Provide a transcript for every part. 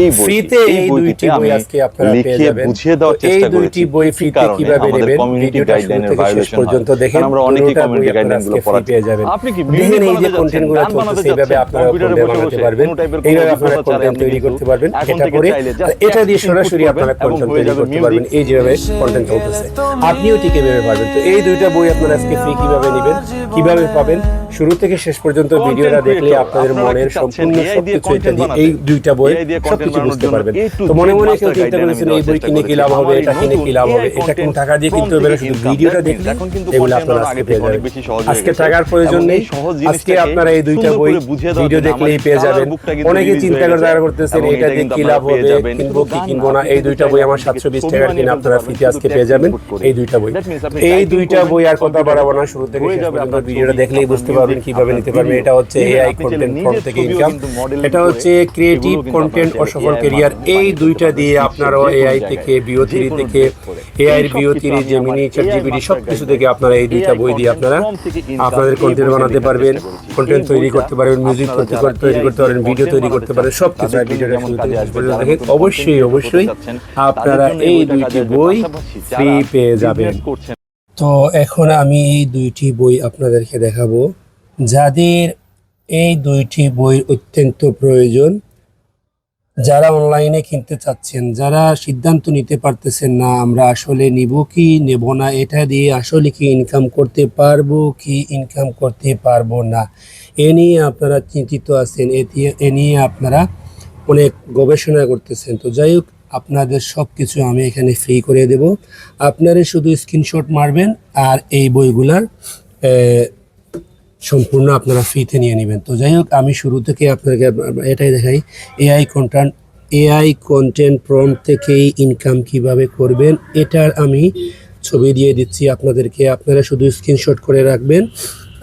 এই ফ্রিতে এই দুইটি বই আজকে আপনারা পেয়ে লিখে যাবেন। বুঝিয়ে দেওয়ার তো এই দুইটি বই ফ্রিতে কীভাবে নেবেন কমিউনিটি গাইডলাইনের ভায়োলেশন পর্যন্ত দেখেন। আমরা অনেকেই কমিউনিটি আপনারা গাইডলাইনগুলো আজকে free পড়াচ্ছি। পেয়ে যাবেন। আপনি কি এই যে মিউজিক কন্টেন্ট বানাতে আপনারা পারবেন। এইভাবে আপনারা কন্টেন্ট তৈরি করতে পারবেন। এটা করে এটা দিয়ে সরাসরি আপনারা কন্টেন্ট তৈরি করতে পারবেন। এই যেভাবে কন্টেন্ট চলতেছে। আপনিও ঠিক এভাবে পারবেন। তো এই দুইটা বই আপনারা আজকে ফ্রি কীভাবে নেবেন কীভাবে পাবেন শুরু থেকে শেষ পর্যন্ত ভিডিওটা দেখলে আপনাদের মনের সম্পূর্ণ সবকিছু এটা দিয়ে এই দুইটা বই সবকিছু বুঝতে পারবেন। তো মনে মনে কেউ চিন্তা করেছেন এই বই কিনে কি লাভ হবে? এটা কিনে কি লাভ হবে? এটা কোন টাকা দিয়ে কিনতে হবে? শুধু ভিডিওটা দেখলে এগুলো আপনারা আজকে পেয়ে যাবেন। আজকে টাকার প্রয়োজন নেই। আজকে আপনারা এই দুইটা বই ভিডিও দেখলেই পেয়ে যাবেন। অনেকে চিন্তা করে। দাঁড়া করতেছেন এটা দিয়ে কি লাভ হবে? কিনবো কি কিনবো না? এই দুইটা বই আমার সাতশো বিশ টাকার কিনে আপনারা ফ্রিতে আজকে পেয়ে যাবেন। এই দুইটা বই। এই দুইটা বই আর কথা বাড়াবো না? শুরু থেকে ভিডিওটা দেখলেই বুঝতে পারবেন কীভাবে নিতে পারবেন এটা হচ্ছে এআই কন্টেন্ট ফর্ম থেকে ইনকাম এটা হচ্ছে ক্রিয়েটিভ কন্টেন্ট ও সফল মাধ্যমে এই দুইটা দিয়ে। আপনারাও এআই থেকে বিও থ্রি থেকে এআই সব বিও থ্রি জেমিনি আমার চ্যাট AI জিপিটি master সব কিছু থেকে আপনারা এই দুইটা বই দিয়ে আপনারা আপনাদের কন্টেন্ট বানাতে পারবেন কন্টেন্ট তৈরি করতে পারবেন মিউজিক তৈরি করতে পারেন ভিডিও তৈরি করতে পারেন সব কিছু ভিডিওটা দেখেন অবশ্যই অবশ্যই আপনারা এই দুইটি বই ফ্রি পেয়ে যাবেন। তো এখন আমি এই দুইটি বই আপনাদেরকে দেখাবো। যাদের এই দুইটি বই অত্যন্ত প্রয়োজন যারা অনলাইনে কিনতে চাচ্ছেন, যারা সিদ্ধান্ত নিতে পারতেছেন না, আমরা আসলে নিব কি, নেব না, এটা দিয়ে আসলে কি ইনকাম করতে পারব, কি ইনকাম করতে পারব না, এ নিয়ে আপনারা চিন্তিত আছেন, এ নিয়ে আপনারা অনেক গবেষণা করতেছেন। তো যাই হোক, আপনাদের সব কিছু আমি এখানে ফ্রি করে দেব। আপনারা শুধু স্ক্রিনশট মারবেন আর এই বইগুলার সম্পূর্ণ আপনারা ফ্রিতে নিয়ে নেবেন। তো যাই হোক, আমি শুরু থেকে আপনাকে এটাই দেখাই। AI content AI content farm থেকেই ইনকাম কীভাবে করবেন, এটার আমি ছবি দিয়ে দিচ্ছি আপনাদেরকে। আপনারা শুধু স্ক্রিনশট করে রাখবেন,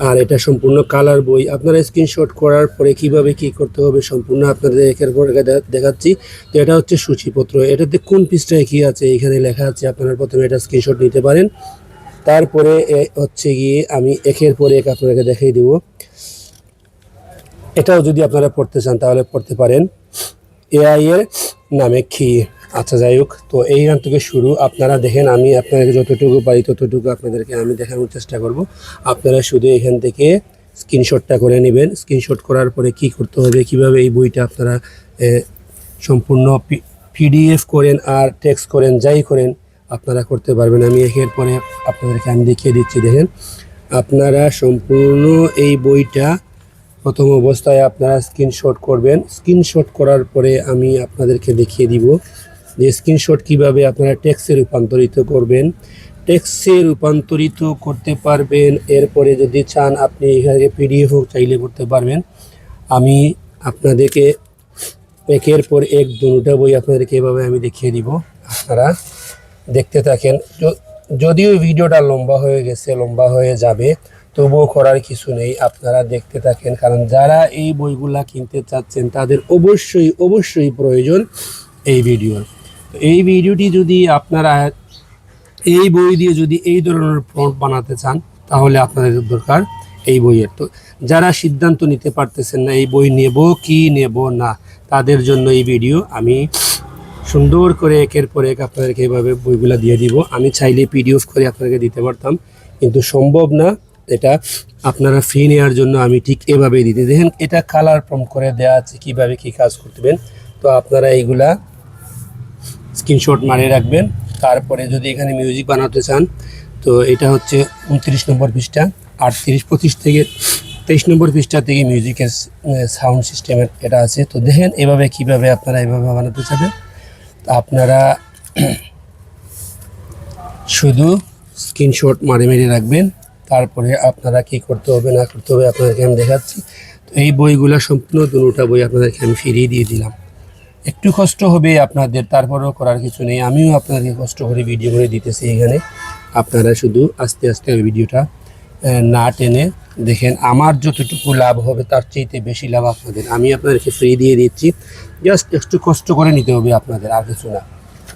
আর এটা সম্পূর্ণ কালার বই। আপনারা স্ক্রিনশট করার পরে কীভাবে কি করতে হবে সম্পূর্ণ আপনাদের একের পর দেখাচ্ছি। তো এটা হচ্ছে সূচিপত্র। এটাতে কোন পৃষ্ঠায় কি আছে? এখানে লেখা আছে, আপনারা প্রথমে এটা স্ক্রিনশট নিতে পারেন। তারপরে হচ্ছে গিয়ে আমি একের পর এক আপনাকে দেখিয়ে দিব। এটাও যদি আপনারা পড়তে চান তাহলে পড়তে পারেন। এআই এর নামে কি? আচ্ছা যাই হোক, তো এই গান থেকে শুরু। আপনারা দেখেন আমি আপনাদেরকে যতটুকু পারি ততটুকু আপনাদেরকে আমি দেখানোর চেষ্টা করব। আপনারা শুধু এখান থেকে স্ক্রিনশটটা করে নেবেন। স্ক্রিনশট করার পরে কি করতে হবে, কীভাবে এই বইটা আপনারা সম্পূর্ণ পিডিএফ করেন আর টেক্সট করেন, যাই করেন আপনারা করতে পারবেন। আমি একের পরে আপনাদেরকে আমি দেখিয়ে দিচ্ছি, দেখেন। আপনারা সম্পূর্ণ এই বইটা প্রথম অবস্থায় আপনারা স্ক্রিনশট করবেন। স্ক্রিনশট করার পরে আমি আপনাদেরকে দেখিয়ে দিব যে স্ক্রিনশট কীভাবে আপনারা টেক্সে রূপান্তরিত করবেন। টেক্সে রূপান্তরিত করতে পারবেন, এরপরে যদি চান আপনি এখানে পিডিএফও চাইলে করতে পারবেন। আমি আপনাদেরকে একের পর এক দুটা বই আপনাদেরকে এভাবে আমি দেখিয়ে দিব। আপনারা দেখতে থাকেন। যদিও ভিডিওটা লম্বা হয়ে গেছে, লম্বা হয়ে যাবে, তবুও করার কিছু নেই, আপনারা দেখতে থাকেন। কারণ যারা এই বইগুলা কিনতে চাচ্ছেন, তাদের অবশ্যই অবশ্যই প্রয়োজন এই ভিডিওর। এই ভিডিওটি যদি আপনারা এই বই দিয়ে যদি এই ধরনের ফ্রন্ট বানাতে চান, তাহলে আপনাদের দরকার এই বইয়ের। তো যারা সিদ্ধান্ত নিতে পারতেছেন না, এই বই নেব কি নেব না, তাদের জন্য এই ভিডিও আমি সুন্দর করে একের পর এক আপনাদেরকে এইভাবে বইগুলো দিয়ে দিব। আমি চাইলে পিডিএফ করে আপনাদেরকে দিতে পারতাম, কিন্তু সম্ভব না। এটা আপনারা ফ্রি নেওয়ার জন্য আমি ঠিক এভাবেই দিতে। দেখেন, এটা কালার প্রম করে দেওয়া আছে, কীভাবে কী কাজ করতেবেন তো আপনারা এইগুলা স্ক্রিনশট মারিয়ে রাখবেন। তারপরে যদি এখানে মিউজিক বানাতে চান, তো এটা হচ্ছে উনত্রিশ নম্বর পৃষ্ঠা। আটত্রিশ পঁচিশ থেকে তেইশ নম্বর পৃষ্ঠা থেকে মিউজিকের সাউন্ড সিস্টেমের এটা আছে। তো দেখেন, এভাবে কীভাবে আপনারা এভাবে বানাতে চাবেন। আপনারা শুধু স্ক্রিনশট মারে মেরে রাখবেন, তারপরে আপনারা কি করতে হবে, না করতে হবে আপনাদেরকে আমি দেখাচ্ছি। তো এই বইগুলো সম্পূর্ণ দুটা বই আপনাদেরকে আমি ফিরিয়ে দিয়ে দিলাম। একটু কষ্ট হবে আপনাদের, তারপরেও করার কিছু নেই। আমিও আপনাদেরকে কষ্ট করে ভিডিও করে দিতেছি এখানে। আপনারা শুধু আস্তে আস্তে ভিডিওটা না টেনে দেখেন, আমার যতটুকু লাভ হবে তার চাইতে বেশি লাভ আপনাদের। আমি আপনাদেরকে ফ্রি দিয়ে দিচ্ছি। জাস্ট একটু কষ্ট করে নিতে হবে আপনাদের, আর কিছু না।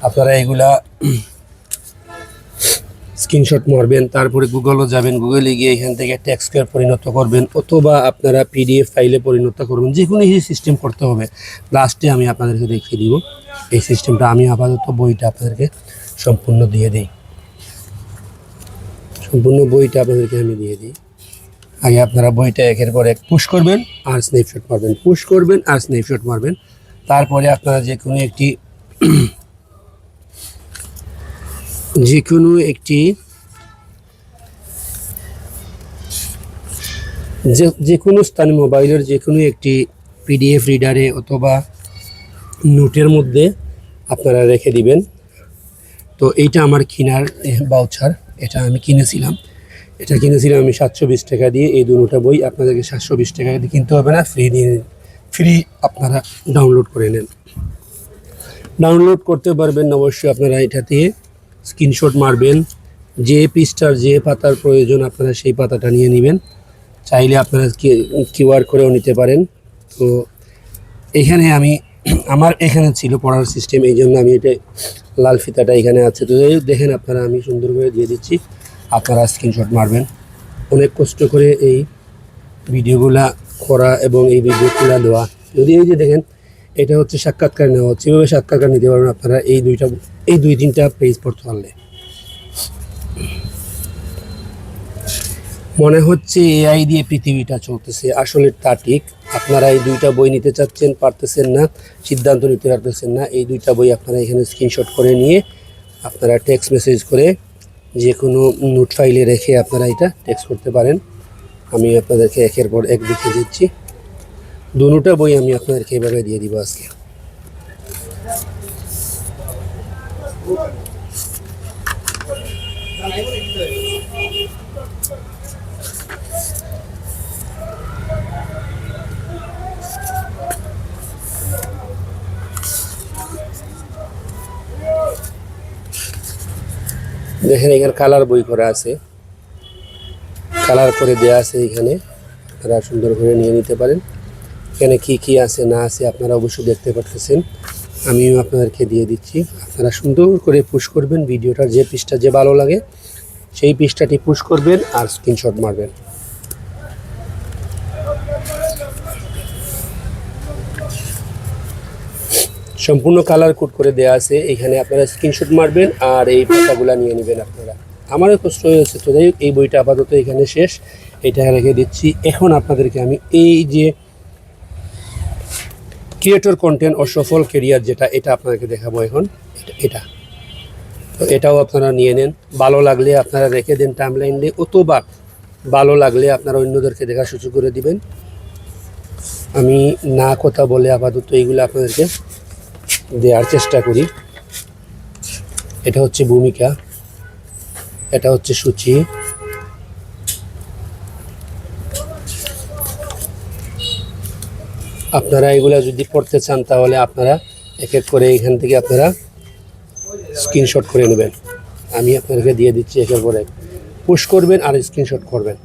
আপনারা এগুলা স্ক্রিনশট মারবেন, তারপরে গুগলও যাবেন। গুগলে গিয়ে এখান থেকে টেক্সটে পরিণত করবেন, অথবা আপনারা পিডিএফ ফাইলে পরিণত করবেন। যে কোনো সিস্টেম করতে হবে। লাস্টে আমি আপনাদেরকে দেখিয়ে দিব। এই সিস্টেমটা আমি আপাতত বইটা আপনাদেরকে সম্পূর্ণ দিয়ে দিই। সম্পূর্ণ বইটা আপনাদেরকে আমি দিয়ে দিই। আগে আপনারা বইটা একের পর এক পুশ করবেন, আর স্ন্যাপশট মারবেন। পুশ করবেন, আর স্ন্যাপশট মারবেন। তারপরে আপনারা যে কোনো একটি যে কোনো একটি যে যে কোনো স্থানে মোবাইলের যে কোনো একটি পিডিএফ রিডারে অথবা নোটের মধ্যে আপনারা রেখে দিবেন। তো এইটা আমার কিনার বাউচার এটা আমি কিনেছিলাম। এটা কিনেছিলাম আমি সাতশো বিশ টাকা দিয়ে। এই দুটা বই আপনাদেরকে সাতশো বিশ টাকা দিয়ে কিনতে হবে না ফ্রি দিয়ে ফ্রি আপনারা ডাউনলোড করে নেন। ডাউনলোড করতে পারবেন অবশ্যই আপনারা এটা দিয়ে স্ক্রিনশট মারবেন। যে পৃষ্ঠার যে পাতার প্রয়োজন আপনারা সেই পাতাটা নিয়ে নেবেন। চাইলে আপনারা কিউআর করেও নিতে পারেন। তো এখানে আমি আমার এখানে ছিল পড়ার সিস্টেম এই জন্য আমি এটা লাল ফিতাটা এখানে আছে। তো দেখেন আপনারা, আমি সুন্দর করে দিয়ে দিচ্ছি। আপনারা স্ক্রিনশট মারবেন। অনেক কষ্ট করে এই ভিডিওগুলা করা এবং এই ভিডিওগুলা দেওয়া। যদি এই যে দেখেন, এটা হচ্ছে সাক্ষাৎকার নেওয়া। হচ্ছে এভাবে সাক্ষাৎকার নিতে পারবেন আপনারা? এই দুইটা, এই দুই তিনটা পেজ পড়তে পারলে। মনে হচ্ছে এআই দিয়ে পৃথিবীটা চলতেছে। আসলে তা ঠিক। আপনারা এই দুইটা বই নিতে চাচ্ছেন, পারতেছেন না, সিদ্ধান্ত নিতে পারতেছেন না, এই দুইটা বই আপনারা এখানে স্ক্রিনশট করে নিয়ে আপনারা টেক্সট মেসেজ করে যে কোনো নোট ফাইলে রেখে আপনারা এটা টেক্সট করতে পারেন। আমি আপনাদেরকে একের পর এক দেখিয়ে দিচ্ছি। দুটা বই আমি আপনাদেরকে এভাবে দিয়ে দিব আজকে। দেখেন, এখানে কালার বই করা আছে। কালার করে দেওয়া আছে এখানে। আপনারা সুন্দর করে নিয়ে নিতে পারেন। এখানে কি কি আছে, না আছে, আপনারা অবশ্যই দেখতে পারতেছেন। আমিও আপনাদেরকে দিয়ে দিচ্ছি। আপনারা সুন্দর করে পুশ করবেন, ভিডিওটার যে পৃষ্ঠা যে ভালো লাগে, সেই পৃষ্ঠাটি পুশ করবেন আর স্ক্রিনশট মারবেন। সম্পূর্ণ কালার কোড করে দেওয়া আছে। এখানে আপনারা স্ক্রিনশট মারবেন আর এই পাতাগুলো নিয়ে নেবেন আপনারা। আমারও কষ্ট হয়েছে, তো যাই এই বইটা আপাতত এখানে শেষ। এটা রেখে দিচ্ছি। এখন আপনাদেরকে আমি এই যে ক্রিয়েটর কন্টেন্ট ও সফল কেরিয়ার যেটা, এটা আপনাদেরকে দেখাবো এখন। এটা তো এটাও আপনারা নিয়ে নেন। ভালো লাগলে আপনারা রেখে দেন টাইমলাইন দিয়ে, অথবা ভালো লাগলে আপনারা অন্যদেরকে দেখা সুযোগ করে দিবেন। আমি না কথা বলে আপাতত এইগুলো আপনাদেরকে দেওয়ার চেষ্টা করি। এটা হচ্ছে ভূমিকা। এটা হচ্ছে সূচি। আপনারা এগুলা যদি পড়তে চান, তাহলে আপনারা এক এক করে এখান থেকে আপনারা স্ক্রিনশট করে নেবেন। আমি আপনাদেরকে দিয়ে দিচ্ছি একের পরে পুশ করবেন আর স্ক্রিনশট করবেন।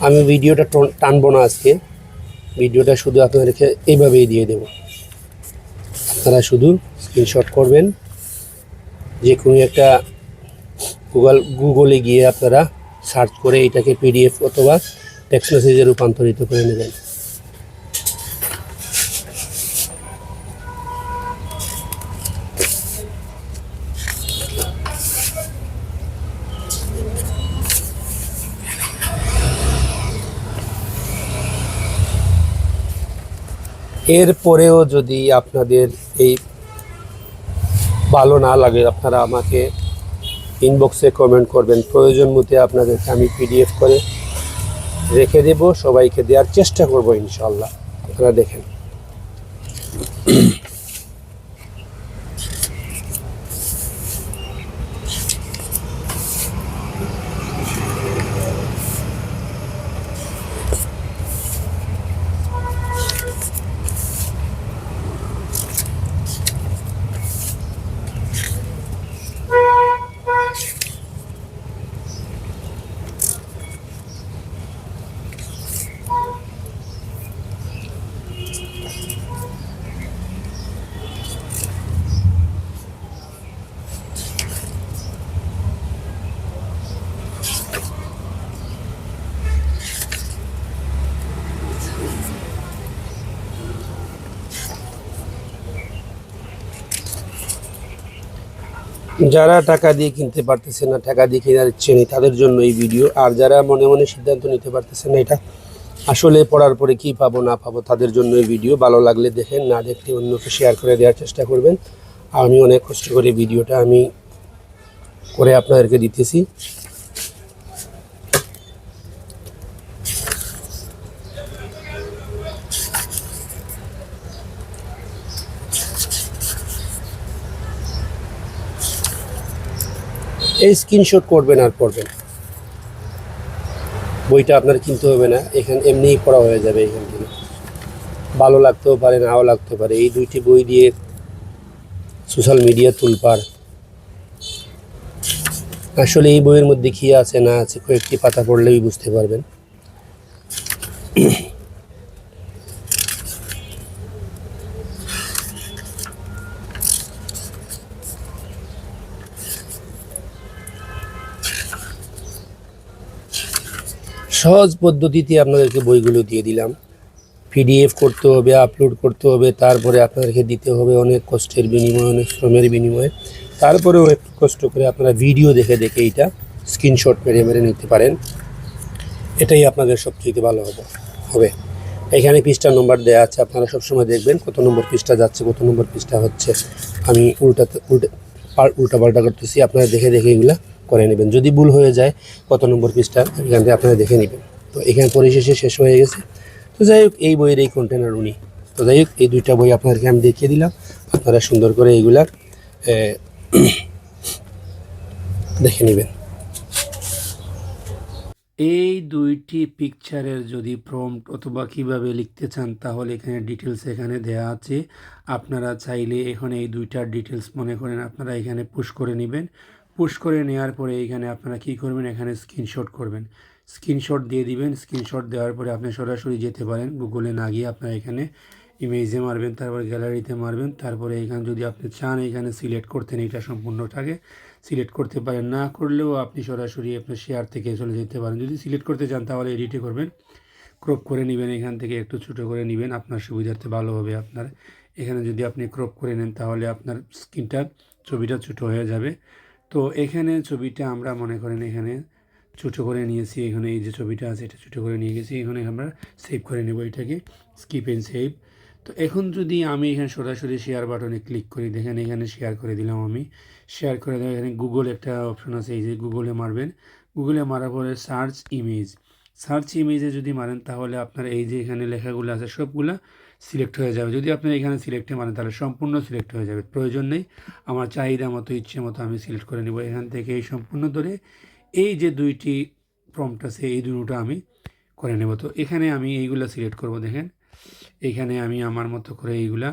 আমি ভিডিওটা টন- টানবো না আজকে। ভিডিওটা শুধু আপনাদেরকে এইভাবেই দিয়ে দেব। আপনারা শুধু স্ক্রিনশট করবেন। যে কোনো একটা গুগল গুগলে গিয়ে আপনারা সার্চ করে এটাকে পিডিএফ অথবা টেক্সট মেসেজে রূপান্তরিত করে নেবেন। এরপরেও যদি আপনাদের এই ভালো না লাগে, আপনারা আমাকে ইনবক্সে কমেন্ট করবেন। প্রয়োজন মতে আপনাদেরকে আমি পিডিএফ করে রেখে দেব, সবাইকে দেওয়ার চেষ্টা করব ইনশাল্লাহ। আপনারা দেখেন। যারা টাকা দিয়ে কিনতে পারতেছে না, টাকা দিয়ে কেনার ইচ্ছে নেই, তাদের জন্য এই ভিডিও আর যারা মনে মনে সিদ্ধান্ত নিতে পারতেছে না এটা, আসলে পড়ার পরে কি পাবো, না পাবো, তাদের জন্য এই ভিডিও ভালো লাগলে দেখেন, না দেখতে অন্যকে শেয়ার করে দেওয়ার চেষ্টা করবেন। আমি অনেক কষ্ট করে ভিডিওটা আমি করে আপনাদেরকে দিতেছি। এই স্ক্রিনশট করবেন আর পড়বেন। বইটা আপনার কিনতে হবে না, এখানে এমনিই পড়া হয়ে যাবে এখান থেকে। ভালো লাগতেও পারে, নাও লাগতে পারে। এই দুইটি বই দিয়ে সোশ্যাল মিডিয়া তুলপার আসলে এই বইয়ের মধ্যে কী আছে, না আছে, কয়েকটি পাতা পড়লেই বুঝতে পারবেন। সহজ পদ্ধতিতে আপনাদেরকে বইগুলো দিয়ে দিলাম। পিডিএফ করতে হবে, আপলোড করতে হবে, তারপরে আপনাদেরকে দিতে হবে অনেক কষ্টের বিনিময়ে, অনেক শ্রমের বিনিময়ে। তারপরেও একটু কষ্ট করে আপনারা ভিডিও দেখে দেখে এইটা স্ক্রিনশট মেরে মেরে নিতে পারেন। এটাই আপনাদের সবচেয়ে ভালো হবে হবে। এখানে পৃষ্ঠা নম্বর দেওয়া আছে, আপনারা সবসময় দেখবেন কত নম্বর পৃষ্ঠা যাচ্ছে, কত নম্বর পৃষ্ঠা হচ্ছে। আমি উল্টাতে, উল্টে উল্টা পাল্টা করতেছি, আপনারা দেখে দেখে এগুলা করে নেবেন। যদি ভুল হয়ে যায় কত নম্বর পৃষ্ঠা এখান থেকে আপনারা দেখে নেবেন। তো এখানে পরিশেষে শেষ হয়ে গেছে। তো যাই হোক এই বইয়ের এই কন্টেনার উনি। তো যাই হোক এই দুইটা বই আপনাদেরকে আমি দেখিয়ে দিলাম। আপনারা সুন্দর করে এইগুলা এ, দেখে নেবেন। এই দুইটি পিকচারের যদি প্রম্পট অথবা কীভাবে লিখতে চান তাহলে এখানে ডিটেলস এখানে দেওয়া আছে। আপনারা চাইলে এখানে এই দুইটার ডিটেলস মনে করেন আপনারা এখানে পুশ করে নেবেন। পুশ করে নেওয়ার পরে এখানে আপনারা কি করবেন? এখানে স্ক্রিনশট করবেন। স্ক্রিনশট দিয়ে দিবেন। স্ক্রিনশট দেওয়ার পরে আপনি সরাসরি যেতে পারেন। গুগলে না গিয়ে আপনারা এখানে ইমেজে মারবেন, তারপর গ্যালারিতে মারবেন। তারপরে এখানে যদি আপনি চান, এখানে সিলেক্ট করতেন এটা সম্পূর্ণটাকে সিলেক্ট করতে পারেন। না করলেও আপনি সরাসরি আপনার শেয়ার থেকে চলে যেতে পারেন। যদি সিলেক্ট করতে চান, তাহলে এডিটে করবেন। ক্রপ করে নেবেন এখান থেকে, একটু ছোটো করে নেবেন। আপনার সুবিধার্থে ভালো হবে আপনার। এখানে যদি আপনি ক্রপ করে নেন, তাহলে আপনার স্ক্রিনটা, ছবিটা ছোটো হয়ে যাবে। তো এখানে ছবিটা আমরা মনে করেন এখানে ছোটো করে নিয়েছি, এখানে এই যে ছবিটা আছে এটা ছোটো করে নিয়ে গেছি, এখানে আমরা সেভ করে নেব এটাকে স্কিপ এন্ড সেভ তো এখন যদি আমি এখানে সরাসরি শেয়ার বাটনে ক্লিক করি, দেখেন এখানে শেয়ার করে দিলাম আমি। শেয়ার করে দেওয়া এখানে গুগল একটা অপশন আছে, এই যে গুগলে মারবেন। গুগলে মারার পরে সার্চ ইমেজ সার্চ ইমেজে যদি মারেন, তাহলে আপনার এই যে এখানে লেখাগুলো আছে, সবগুলা সিলেক্ট হয়ে যাবে। যদি আপনার এখানে সিলেক্টে মারেন, তাহলে সম্পূর্ণ সিলেক্ট হয়ে যাবে। প্রয়োজন নেই। আমার চাহিদা মতো, ইচ্ছে মতো আমি সিলেক্ট করে নেব। এখান থেকে এই সম্পূর্ণ ধরে এই যে দুইটি প্রম্পট আছে, এই দুটো আমি করে নেব। তো এখানে আমি এইগুলা সিলেক্ট করব, দেখেন। এখানে আমি আমার মতো করে এইগুলা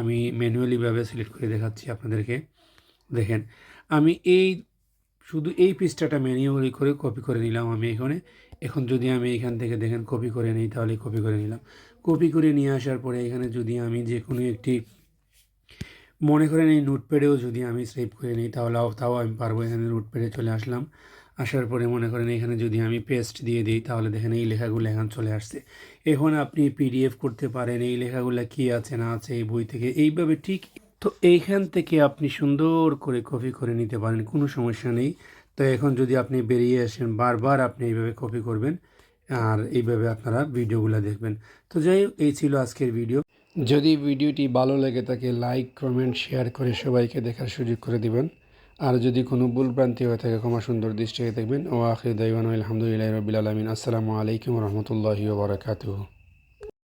আমি ম্যানুয়ালিভাবে সিলেক্ট করে দেখাচ্ছি আপনাদেরকে। দেখেন, আমি এই শুধু এই পৃষ্ঠাটা ম্যানুয়ালি করে কপি করে নিলাম আমি এখানে। এখন যদি আমি এখান থেকে, দেখেন কপি করে নিই, তাহলে কপি করে নিলাম। কপি করে নিয়ে আসার পরে এখানে যদি আমি যে কোনো একটি মনে করেন এই নোটপ্যাডেও যদি আমি সেভ করে নিই, তাহলে তাও আমি পারব এখানে নোটপ্যাডে চলে আসলাম। আসার পরে মনে করেন এখানে যদি আমি পেস্ট দিয়ে দিই, তাহলে দেখেন এই লেখাগুলো এখন চলে আসছে। এখন আপনি পিডিএফ করতে পারেন, এই লেখাগুলো কী আছে, না আছে, এই বই থেকে এইভাবে ঠিক তো এইখান থেকে আপনি সুন্দর করে কপি করে নিতে পারেন, কোনো সমস্যা নেই। তো এখন যদি আপনি বেরিয়ে আসেন, বারবার আপনি এইভাবে কপি করবেন আর এইভাবে আপনারা ভিডিওগুলো দেখবেন। তো যাই হোক, এই ছিল আজকের ভিডিও। যদি ভিডিওটি ভালো লাগে তাকে লাইক, কমেন্ট, শেয়ার করে সবাইকে দেখার সুযোগ করে দিবেন। আর যদি কোনো ভুল ভ্রান্তি হয়ে থাকে, ক্ষমা সুন্দর দৃষ্টিকে দেখবেন। ও আখির দাইওয়ান আলহামদুলিল্লাহ রবিল আলমিন। আসসালামু আলাইকুম রহমতুল্লাহি বারকাতুহ।